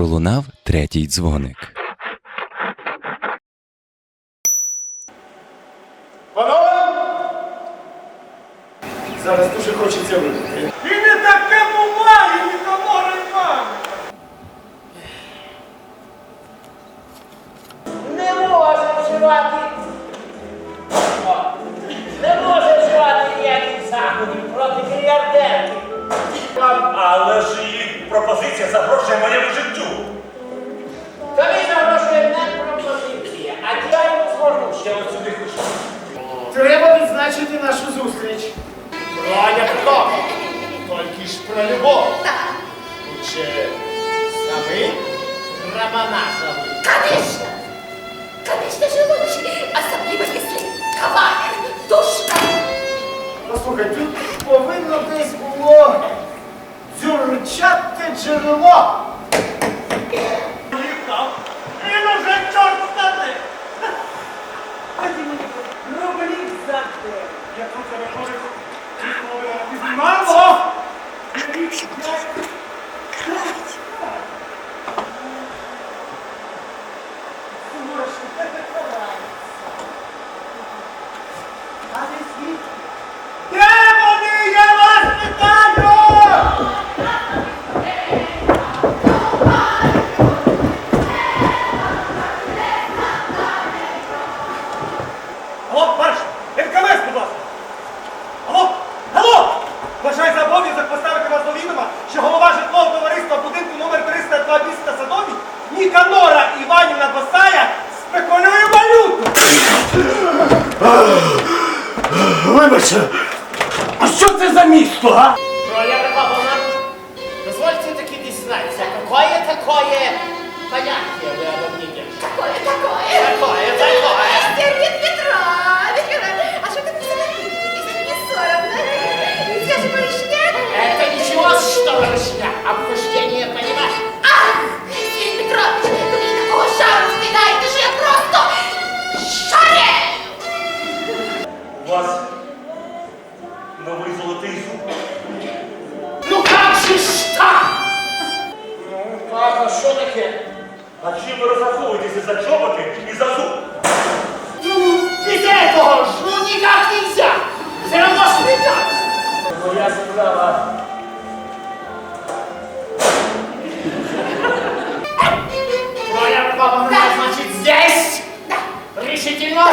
пролунав третій дзвоник. Панове! Зараз дуже хочеться випити. І не таке буває, ні комори мами. Не може вживати. Не може вживати ніяких заходів проти мільярдерів. Але ж її пропозиція запрошує моєму життю. Треба нашу зустріч. Аня Петровна, тільки ж про любов. Так, Чи самий Романасовий. конечно. Конечно же лучше. Особливо, если кавалер, душка. Послухай, тут повинно десь було дзюрчати джерело. Мамо! Де вони? Я вас питаю! Алло, марш! НКВС, будь ласка! Алло! Алло! Вважаю за обов'язок поставити вас до відома, що голова житлового товариства будинку номер 302 міста Садові Ніканора Іванівна Басая спекулює валюту! Вибачте, а що це за місто, а? Троя Павловна, дозвольте таки дізнаться, какое такое понятие вы обо мне держите? Такое. Такое, такое. поцелуйтесь и за чоботы, и за зуб. Ну, нельзя этого, ну никак нельзя. Все равно смеяться. Ну, Моя справа. Моя помогла, значит, здесь. Решительно.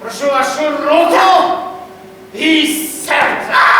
Прошу вашу руку и сердце. А!